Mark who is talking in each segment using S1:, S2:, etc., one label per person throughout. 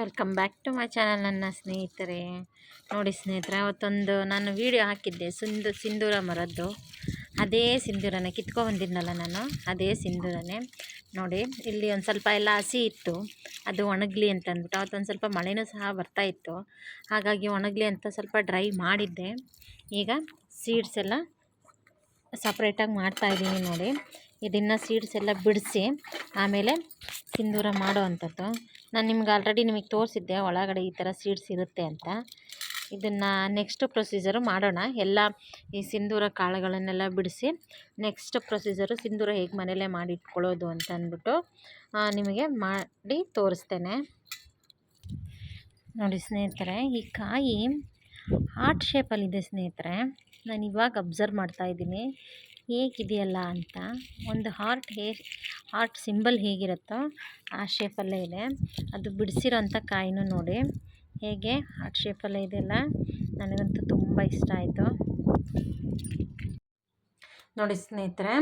S1: Welcome back to my channel ನನ್ನ ಸ್ನೇಹಿತರೆ. ನೋಡಿ ಸ್ನೇಹಿತರೆ, ಅವತ್ತೊಂದು ನಾನು ವೀಡಿಯೋ ಹಾಕಿದ್ದೆ, ಸಿಂಧು, ಸಿಂಧೂರ ಮರದ್ದು. ಅದೇ ಸಿಂಧೂರನೇ ಕಿತ್ಕೊಬಂದಿದ್ನಲ್ಲ ನಾನು, ಅದೇ ಸಿಂಧೂರನೇ. ನೋಡಿ, ಇಲ್ಲಿ ಒಂದು ಸ್ವಲ್ಪ ಎಲ್ಲ ಹಸಿ ಇತ್ತು, ಅದು ಒಣಗಲಿ ಅಂತ ಅಂದ್ಬಿಟ್ಟು, ಅವತ್ತೊಂದು ಸ್ವಲ್ಪ ಮಳೆನೂ ಸಹ ಬರ್ತಾ ಇತ್ತು. ಹಾಗಾಗಿ ಒಣಗಲಿ ಅಂತ ಸ್ವಲ್ಪ ಡ್ರೈ ಮಾಡಿದ್ದೆ. ಈಗ ಸೀಡ್ಸ್ ಎಲ್ಲ ಸಪ್ರೇಟಾಗಿ ಮಾಡ್ತಾಯಿದ್ದೀನಿ ನೋಡಿ. ಇದನ್ನು ಸೀಡ್ಸ್ ಎಲ್ಲ ಬಿಡಿಸಿ ಆಮೇಲೆ ಸಿಂಧೂರ ಮಾಡುವಂಥದ್ದು. ನಾನು ನಿಮ್ಗೆ ಆಲ್ರೆಡಿ ನಿಮಗೆ ತೋರಿಸಿದ್ದೆ ಒಳಗಡೆ ಈ ಥರ ಸೀಡ್ಸ್ ಇರುತ್ತೆ ಅಂತ. ಇದನ್ನು ನೆಕ್ಸ್ಟ್ ಪ್ರೊಸೀಜರು ಮಾಡೋಣ. ಎಲ್ಲ ಈ ಸಿಂಧೂರ ಕಾಳುಗಳನ್ನೆಲ್ಲ ಬಿಡಿಸಿ ನೆಕ್ಸ್ಟ್ ಪ್ರೊಸೀಜರು ಸಿಂಧೂರ ಹೇಗೆ ಮನೇಲೇ ಮಾಡಿ ಇಟ್ಕೊಳ್ಳೋದು ಅಂತ ಅಂದ್ಬಿಟ್ಟು ನಿಮಗೆ ಮಾಡಿ ತೋರಿಸ್ತೇನೆ. ನೋಡಿ ಸ್ನೇಹಿತರೆ, ಈ ಕಾಯಿ ಹಾರ್ಟ್ ಶೇಪಲ್ಲಿದೆ ಸ್ನೇಹಿತರೆ. ನಾನು ಇವಾಗ ಅಬ್ಸರ್ವ್ ಮಾಡ್ತಾ ಇದ್ದೀನಿ. ಹೇಗಿದೆಯಲ್ಲ ಅಂತ. ಒಂದು ಹಾರ್ಟ್ ಹೇ, ಹಾರ್ಟ್ ಸಿಂಬಲ್ ಹೇಗಿರುತ್ತೋ ಆ ಶೇಪಲ್ಲೇ ಇದೆ. ಅದು ಬಿಡಿಸಿರೋಂಥ ಕಾಯಿನೂ ನೋಡಿ. ಹೇಗೆ? ಹಾರ್ಟ್ ಶೇಪಲ್ಲೇ ಇದೆಯಲ್ಲ? ನನಗಂತೂ ತುಂಬ ಇಷ್ಟ ಆಯಿತು. ನೋಡಿ ಸ್ನೇಹಿತರೆ,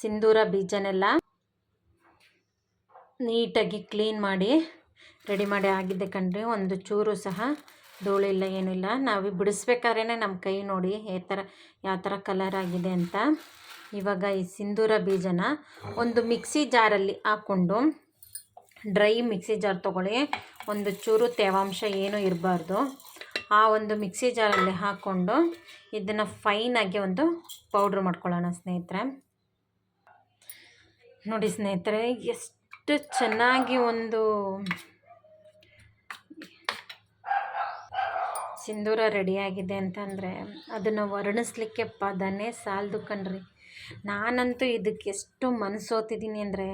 S1: ಸಿಂಧೂರ ಬೀಜನೆಲ್ಲ ನೀಟಾಗಿ ಕ್ಲೀನ್ ಮಾಡಿ, ರೆಡಿ ಮಾಡಿ ಆಗಿದೆ ಕಂಡ್ರೆ ಒಂದು ಚೂರು ಸಹ ಧೂಳಿಲ್ಲ ಏನಿಲ್ಲ ನಾವು ಬಿಡಿಸ್ಬೇಕಾದ್ರೆ ನಮ್ಮ ಕೈ ನೋಡಿ ಯಾವ ಥರ ಯಾವ ಥರ ಕಲರ್ ಆಗಿದೆ ಅಂತ. ಇವಾಗ ಈ ಸಿಂಧೂರ ಬೀಜನ ಒಂದು ಮಿಕ್ಸಿ ಜಾರಲ್ಲಿ ಹಾಕ್ಕೊಂಡು ಡ್ರೈ ಮಿಕ್ಸಿ ಜಾರ್ ತೊಗೊಳ್ಳಿ. ಒಂದು ಚೂರು ತೇವಾಂಶ ಏನೂ ಇರಬಾರ್ದು. ಆ ಒಂದು ಮಿಕ್ಸಿ ಜಾರಲ್ಲಿ ಹಾಕ್ಕೊಂಡು ಇದನ್ನು ಫೈನಾಗಿ ಒಂದು ಪೌಡ್ರ್ ಮಾಡ್ಕೊಳ್ಳೋಣ ಸ್ನೇಹಿತರೆ. ನೋಡಿ ಸ್ನೇಹಿತರೆ, ಎಷ್ಟು ಚೆನ್ನಾಗಿ ಒಂದು ಸಿಂಧೂರ ರೆಡಿಯಾಗಿದೆ ಅಂತಂದರೆ ಅದನ್ನು ವರ್ಣಿಸ್ಲಿಕ್ಕೆ ಪದನೇ ಸಾಲದು ಕಣ್ರಿ. ನಾನಂತೂ ಇದಕ್ಕೆ ಎಷ್ಟು ಮನಸೋತಿದ್ದೀನಿ ಅಂದರೆ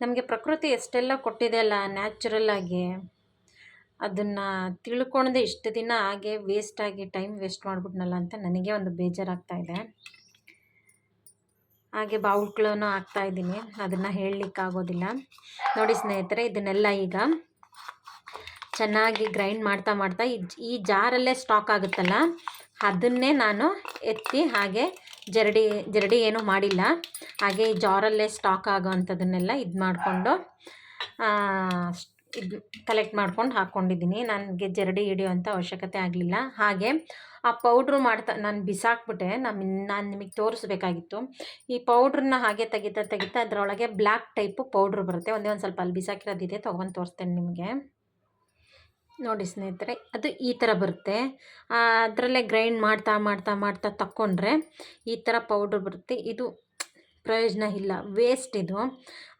S1: ನಮಗೆ ಪ್ರಕೃತಿ ಎಷ್ಟೆಲ್ಲ ಕೊಟ್ಟಿದೆ ಅಲ್ಲ ನ್ಯಾಚುರಲ್ಲಾಗಿ ಅದನ್ನು ತಿಳ್ಕೊಳ್ದೆ ಇಷ್ಟು ದಿನ ಹಾಗೆ ವೇಸ್ಟಾಗಿ ಟೈಮ್ ವೇಸ್ಟ್ ಮಾಡಿಬಿಟ್ನಲ್ಲ ಅಂತ ನನಗೆ ಒಂದು ಬೇಜಾರಾಗ್ತಾಯಿದೆ ಹಾಗೆ ಬಾವುಟ್ಗಳನ್ನು ಹಾಕ್ತಾಯಿದ್ದೀನಿ ಅದನ್ನು ಹೇಳಲಿಕ್ಕಾಗೋದಿಲ್ಲ. ನೋಡಿ ಸ್ನೇಹಿತರೆ, ಇದನ್ನೆಲ್ಲ ಈಗ ಚೆನ್ನಾಗಿ ಗ್ರೈಂಡ್ ಮಾಡ್ತಾ ಮಾಡ್ತಾ ಈ ಜಾರಲ್ಲೇ ಸ್ಟಾಕ್ ಆಗುತ್ತಲ್ಲ, ಅದನ್ನೇ ನಾನು ಎತ್ತಿ ಹಾಗೆ ಜರಡಿ ಜರಡಿ ಏನೂ ಮಾಡಿಲ್ಲ. ಹಾಗೆ ಈ ಜಾರಲ್ಲೇ ಸ್ಟಾಕ್ ಆಗೋ ಅಂಥದ್ದನ್ನೆಲ್ಲ ಇದು ಮಾಡಿಕೊಂಡು ಇದು ಕಲೆಕ್ಟ್ ಮಾಡ್ಕೊಂಡು ಹಾಕ್ಕೊಂಡಿದ್ದೀನಿ. ನನಗೆ ಜರಡಿ ಹಿಡಿಯುವಂಥ ಅವಶ್ಯಕತೆ ಆಗಲಿಲ್ಲ. ಹಾಗೆ ಆ ಪೌಡ್ರು ಮಾಡ್ತಾ, ನಾನು ಬಿಸಾಕ್ಬಿಟ್ಟೆ. ನಮ್ಮ ನಾನು ನಿಮಗೆ ತೋರಿಸ್ಬೇಕಾಗಿತ್ತು. ಈ ಪೌಡ್ರನ್ನ ಹಾಗೆ ತೆಗಿತಾ ತೆಗಿತಾ ಅದರೊಳಗೆ ಬ್ಲ್ಯಾಕ್ ಟೈಪು ಪೌಡ್ರ್ ಬರುತ್ತೆ. ಒಂದೇ ಒಂದು ಸ್ವಲ್ಪ ಅಲ್ಲಿ ಬಿಸಾಕಿರೋದಿದೆ ತೊಗೊಂಡು ತೋರಿಸ್ತೇನೆ ನಿಮಗೆ. ನೋಡಿ ಸ್ನೇಹಿತರೆ, ಅದು ಈ ಥರ ಬರುತ್ತೆ. ಅದರಲ್ಲೇ ಗ್ರೈಂಡ್ ಮಾಡ್ತಾ ಮಾಡ್ತಾ ಮಾಡ್ತಾ ತಕ್ಕೊಂಡ್ರೆ ಈ ಥರ ಪೌಡ್ರ್ ಬರುತ್ತೆ. ಇದು ಪ್ರಯೋಜನ ಇಲ್ಲ ವೇಸ್ಟ್ ಇದು.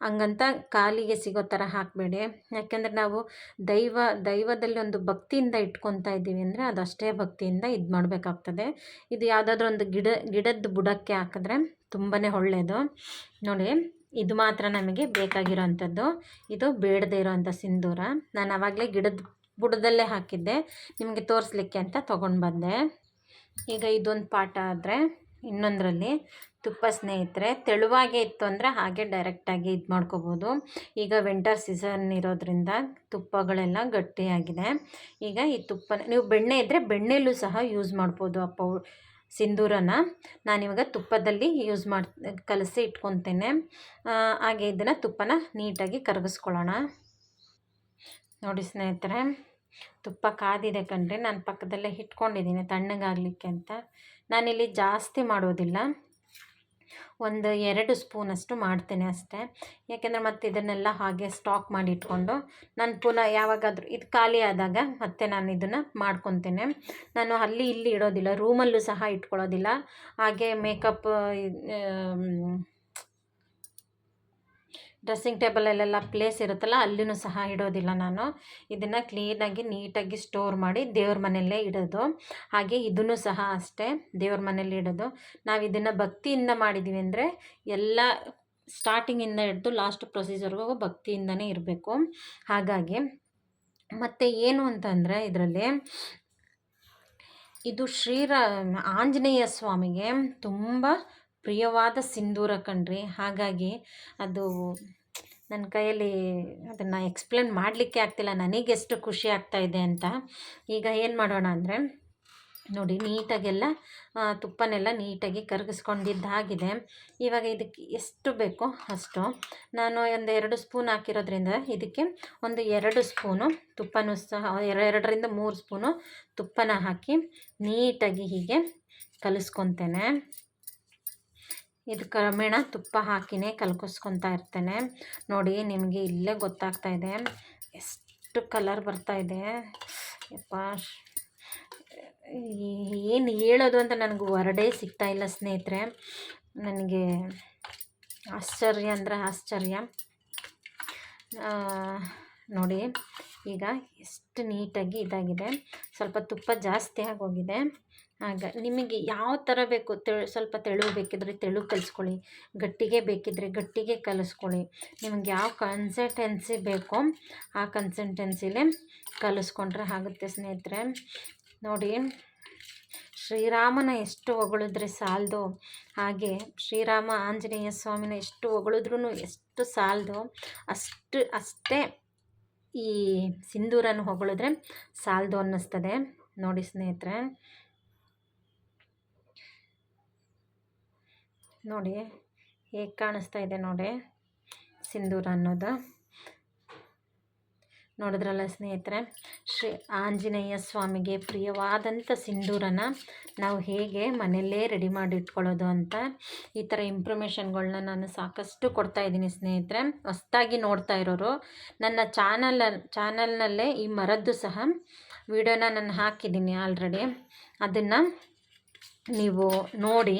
S1: ಹಂಗಂತ ಕಾಲಿಗೆ ಸಿಗೋ ಥರ ಹಾಕಬೇಡಿ. ಯಾಕೆಂದರೆ ನಾವು ದೈವ, ದೈವದಲ್ಲಿ ಒಂದು ಭಕ್ತಿಯಿಂದ ಇಟ್ಕೊತಾ ಇದ್ದೀವಿ ಅಂದರೆ ಅದು ಅಷ್ಟೇ ಭಕ್ತಿಯಿಂದ ಇದು ಮಾಡಬೇಕಾಗ್ತದೆ. ಇದು ಯಾವುದಾದ್ರೂ ಒಂದು ಗಿಡ ಗಿಡದ ಬುಡಕ್ಕೆ ಹಾಕಿದ್ರೆ ತುಂಬಾ ಒಳ್ಳೆಯದು ನೋಡಿ, ಇದು ಮಾತ್ರ ನಮಗೆ ಬೇಕಾಗಿರೋ ಅಂಥದ್ದು ಇದು ಬೇಡದೇ ಇರೋವಂಥ ಸಿಂಧೂರ. ನಾನು ಆವಾಗಲೇ ಗಿಡದ ಬುಡದಲ್ಲೇ ಹಾಕಿದ್ದೆ. ನಿಮಗೆ ತೋರಿಸ್ಲಿಕ್ಕೆ ಅಂತ ತೊಗೊಂಡು ಬಂದೆ. ಈಗ ಇದೊಂದು ಪಾಠ ಆದರೆ ಇನ್ನೊಂದರಲ್ಲಿ ತುಪ್ಪ ಸ್ನೇಹಿತರೆ, ತೆಳುವಾಗೆ ಇತ್ತು ಅಂದರೆ ಹಾಗೆ ಡೈರೆಕ್ಟಾಗಿ ಇದು ಮಾಡ್ಕೋಬೋದು. ಈಗ ವಿಂಟರ್ ಸೀಸನ್ ಇರೋದ್ರಿಂದ ತುಪ್ಪಗಳೆಲ್ಲ ಗಟ್ಟಿಯಾಗಿದೆ. ಈಗ ಈ ತುಪ್ಪ ನೀವು ಬೆಣ್ಣೆ ಇದ್ದರೆ ಬೆಣ್ಣೆಲೂ ಸಹ ಯೂಸ್ ಮಾಡ್ಬೋದು ಆ ಪೌ ಸಿಂಧೂರನ ನಾನಿವಾಗ ತುಪ್ಪದಲ್ಲಿ ಯೂಸ್ ಮಾಡಿ, ಕಲಸಿ ಇಟ್ಕೊತೇನೆ. ಹಾಗೆ ಇದನ್ನು ತುಪ್ಪನ ನೀಟಾಗಿ ಕರಗಿಸ್ಕೊಳ್ಳೋಣ. ನೋಡಿ ಸ್ನೇಹಿತರೆ, ತುಪ್ಪ ಕಾದಿದೆ ಕಣ್ರಿ. ನಾನು ಪಕ್ಕದಲ್ಲೇ ಇಟ್ಕೊಂಡಿದ್ದೀನಿ ತಣ್ಣಗಾಗಲಿಕ್ಕೆ ಅಂತ. ನಾನಿಲ್ಲಿ ಜಾಸ್ತಿ ಮಾಡೋದಿಲ್ಲ. ಒಂದು ಎರಡು ಸ್ಪೂನಷ್ಟು ಮಾಡ್ತೇನೆ ಅಷ್ಟೇ. ಯಾಕೆಂದರೆ ಮತ್ತು ಇದನ್ನೆಲ್ಲ ಹಾಗೆ ಸ್ಟಾಕ್ ಮಾಡಿ ಇಟ್ಕೊಂಡು ನಾನು ಪುನಃ ಯಾವಾಗಾದರೂ ಇದು ಖಾಲಿ ಆದಾಗ ಮತ್ತೆ ನಾನು ಇದನ್ನು ಮಾಡ್ಕೊತೇನೆ. ನಾನು ಅಲ್ಲಿ ಇಲ್ಲಿ ಇಡೋದಿಲ್ಲ ರೂಮಲ್ಲೂ ಸಹ ಇಟ್ಕೊಳ್ಳೋದಿಲ್ಲ. ಹಾಗೆ ಮೇಕಪ್ ಡ್ರೆಸ್ಸಿಂಗ್ ಟೇಬಲಲ್ಲೆಲ್ಲ ಪ್ಲೇಸ್ ಇರುತ್ತಲ್ಲ ಅಲ್ಲಿನೂ ಸಹ ಇಡೋದಿಲ್ಲ ನಾನು. ಇದನ್ನು ಕ್ಲೀನಾಗಿ ನೀಟಾಗಿ ಸ್ಟೋರ್ ಮಾಡಿ ದೇವ್ರ ಮನೆಯಲ್ಲೇ ಇಡೋದು. ಹಾಗೆ ಇದನ್ನು ಸಹ ಅಷ್ಟೇ ದೇವ್ರ ಮನೆಯಲ್ಲಿ ಇಡೋದು. ನಾವು ಇದನ್ನು ಭಕ್ತಿಯಿಂದ ಮಾಡಿದ್ದೀವಿ ಅಂದರೆ ಎಲ್ಲ ಸ್ಟಾರ್ಟಿಂಗಿಂದ ಹಿಡಿದು ಲಾಸ್ಟ್ ಪ್ರೊಸೀಜರ್ಗೂ ಭಕ್ತಿಯಿಂದನೇ ಇರಬೇಕು. ಹಾಗಾಗಿ ಮತ್ತು ಏನು ಅಂತಂದರೆ ಇದರಲ್ಲಿ ಇದು ಶ್ರೀರಾ ಆಂಜನೇಯ ಸ್ವಾಮಿಗೆ ತುಂಬ ಪ್ರಿಯವಾದ ಸಿಂಧೂರ ಕಣ್ರಿ. ಹಾಗಾಗಿ ಅದು ನನ್ನ ಕೈಯಲ್ಲಿ ಅದನ್ನು ಎಕ್ಸ್ಪ್ಲೇನ್ ಮಾಡಲಿಕ್ಕೆ ಆಗ್ತಿಲ್ಲ. ನನಗೆಷ್ಟು ಖುಷಿ ಆಗ್ತಾ ಇದೆ ಅಂತ. ಈಗ ಏನು ಮಾಡೋಣ ಅಂದರೆ, ನೋಡಿ ನೀಟಾಗೆಲ್ಲ ತುಪ್ಪನೆಲ್ಲ ನೀಟಾಗಿ ಕರಗಿಸ್ಕೊಂಡಿದ್ದಾಗಿದೆ. ಇವಾಗ ಇದಕ್ಕೆ ಎಷ್ಟು ಬೇಕೋ ಅಷ್ಟು. ನಾನು ಒಂದು ಎರಡು ಸ್ಪೂನ್ ಹಾಕಿರೋದ್ರಿಂದ ಇದಕ್ಕೆ ಒಂದು ಎರಡು ಸ್ಪೂನು ತುಪ್ಪನೂ ಸಹ ಎರ- ಎರಡರಿಂದ ಮೂರು ಸ್ಪೂನು ತುಪ್ಪನ ಹಾಕಿ ನೀಟಾಗಿ ಹೀಗೆ ಕಲಿಸ್ಕೊತೇನೆ. ಇದು ಕ್ರಮೇಣ ತುಪ್ಪ ಹಾಕಿನೇ ಕಲ್ಕೊಸ್ಕೊತಾ ಇರ್ತೇನೆ. ನೋಡಿ, ನಿಮಗೆ ಇಲ್ಲೇ ಗೊತ್ತಾಗ್ತಾ ಇದೆ. ಎಷ್ಟು ಕಲರ್ ಬರ್ತಾ ಇದೆ. ಯಪ್ಪ, ಏನು ಹೇಳೋದು ಅಂತ ನನಗೆ ಹೊರಡೇ ಸಿಗ್ತಾ ಇಲ್ಲ ಸ್ನೇಹಿತರೆ. ನನಗೆ ಆಶ್ಚರ್ಯ ಅಂದರೆ ಆಶ್ಚರ್ಯ. ನೋಡಿ, ಈಗ ಎಷ್ಟು ನೀಟಾಗಿ ಇದಾಗಿದೆ. ಸ್ವಲ್ಪ ತುಪ್ಪ ಜಾಸ್ತಿ ಆಗೋಗಿದೆ. ಆಗ ನಿಮಗೆ ಯಾವ ಥರ ಬೇಕು ತೆಳು ಸ್ವಲ್ಪ ತೆಳು ಬೇಕಿದ್ರೆ ತೆಳು ಕಲಿಸ್ಕೊಳ್ಳಿ ಗಟ್ಟಿಗೆ ಬೇಕಿದ್ರೆ ಗಟ್ಟಿಗೆ ಕಲಿಸ್ಕೊಳ್ಳಿ. ನಿಮಗೆ ಯಾವ ಕನ್ಸಿಸ್ಟೆನ್ಸಿ ಬೇಕೋ ಆ ಕನ್ಸಿಸ್ಟೆನ್ಸಿಲೇ ಕಲಿಸ್ಕೊಂಡ್ರೆ ಆಗುತ್ತೆ ಸ್ನೇಹಿತರೆ. ನೋಡಿ ಶ್ರೀರಾಮನ ಎಷ್ಟು ಹೊಗಳಿದ್ರೆ ಸಾಲದು ಹಾಗೆ ಶ್ರೀರಾಮ ಆಂಜನೇಯ ಸ್ವಾಮಿನ ಎಷ್ಟು ಹೊಗಳಿದ್ರೂ ಎಷ್ಟು ಸಾಲದು ಅಷ್ಟು ಅಷ್ಟೇ ಈ ಸಿಂಧೂರನ್ನು ಹೊಗಳಿದ್ರೆ ಸಾಲದು ಅನ್ನಿಸ್ತದೆ. ನೋಡಿ ಸ್ನೇಹಿತರೆ ನೋಡಿ ಹೇಗೆ ಕಾಣಿಸ್ತಾ ಇದೆ ನೋಡಿ ಸಿಂಧೂರ ಅನ್ನೋದು. ನೋಡಿದ್ರಲ್ಲ ಸ್ನೇಹಿತರೆ, ಶ್ರೀ ಆಂಜನೇಯ ಸ್ವಾಮಿಗೆ ಪ್ರಿಯವಾದಂಥ ಸಿಂಧೂರನ ನಾವು ಹೇಗೆ ಮನೆಯಲ್ಲೇ ರೆಡಿ ಮಾಡಿ ಇಟ್ಕೊಳ್ಳೋದು ಅಂತ ಈ ಥರ ಇಂಪ್ರಮೇಷನ್ಗಳನ್ನ ನಾನು ಸಾಕಷ್ಟು ಕೊಡ್ತಾ ಇದ್ದೀನಿ ಸ್ನೇಹಿತರೆ. ಹೊಸ್ತಾಗಿ ನೋಡ್ತಾ ಇರೋರು, ನನ್ನ ಚಾನಲ್ ಚಾನಲ್ನಲ್ಲೇ ಈ ಮರದ್ದು ಸಹ ವಿಡಿಯೋನ ನಾನು ಹಾಕಿದ್ದೀನಿ ಆಲ್ರೆಡಿ. ಅದನ್ನು ನೀವು ನೋಡಿ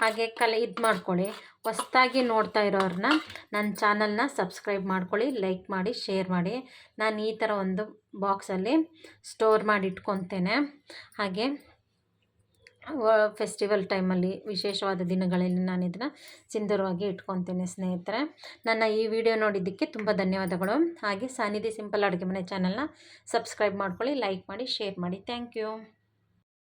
S1: ಹಾಗೆ ಕಲೆ ಇದು ಮಾಡ್ಕೊಳ್ಳಿ. ಹೊಸ್ದಾಗಿ ನೋಡ್ತಾ ಇರೋರನ್ನ ನನ್ನ ಚಾನಲ್ನ ಸಬ್ಸ್ಕ್ರೈಬ್ ಮಾಡ್ಕೊಳ್ಳಿ, ಲೈಕ್ ಮಾಡಿ, ಶೇರ್ ಮಾಡಿ. ನಾನು ಈ ಥರ ಒಂದು ಬಾಕ್ಸಲ್ಲಿ ಸ್ಟೋರ್ ಮಾಡಿ ಇಟ್ಕೊತೇನೆ. ಹಾಗೆ ಫೆಸ್ಟಿವಲ್ ಟೈಮಲ್ಲಿ ವಿಶೇಷವಾದ ದಿನಗಳಲ್ಲಿ ನಾನು ಇದನ್ನು ಸುಂದರವಾಗಿ ಇಟ್ಕೊತೇನೆ ಸ್ನೇಹಿತರೆ. ನನ್ನ ಈ ವಿಡಿಯೋ ನೋಡಿದ್ದಕ್ಕೆ ತುಂಬ ಧನ್ಯವಾದಗಳು. ಹಾಗೆ ಸಾನಿಧಿ ಸಿಂಪಲ್ ಅಡುಗೆ ಮನೆ ಚಾನಲ್ನ ಸಬ್ಸ್ಕ್ರೈಬ್ ಮಾಡ್ಕೊಳ್ಳಿ, ಲೈಕ್ ಮಾಡಿ, ಶೇರ್ ಮಾಡಿ. Thank you.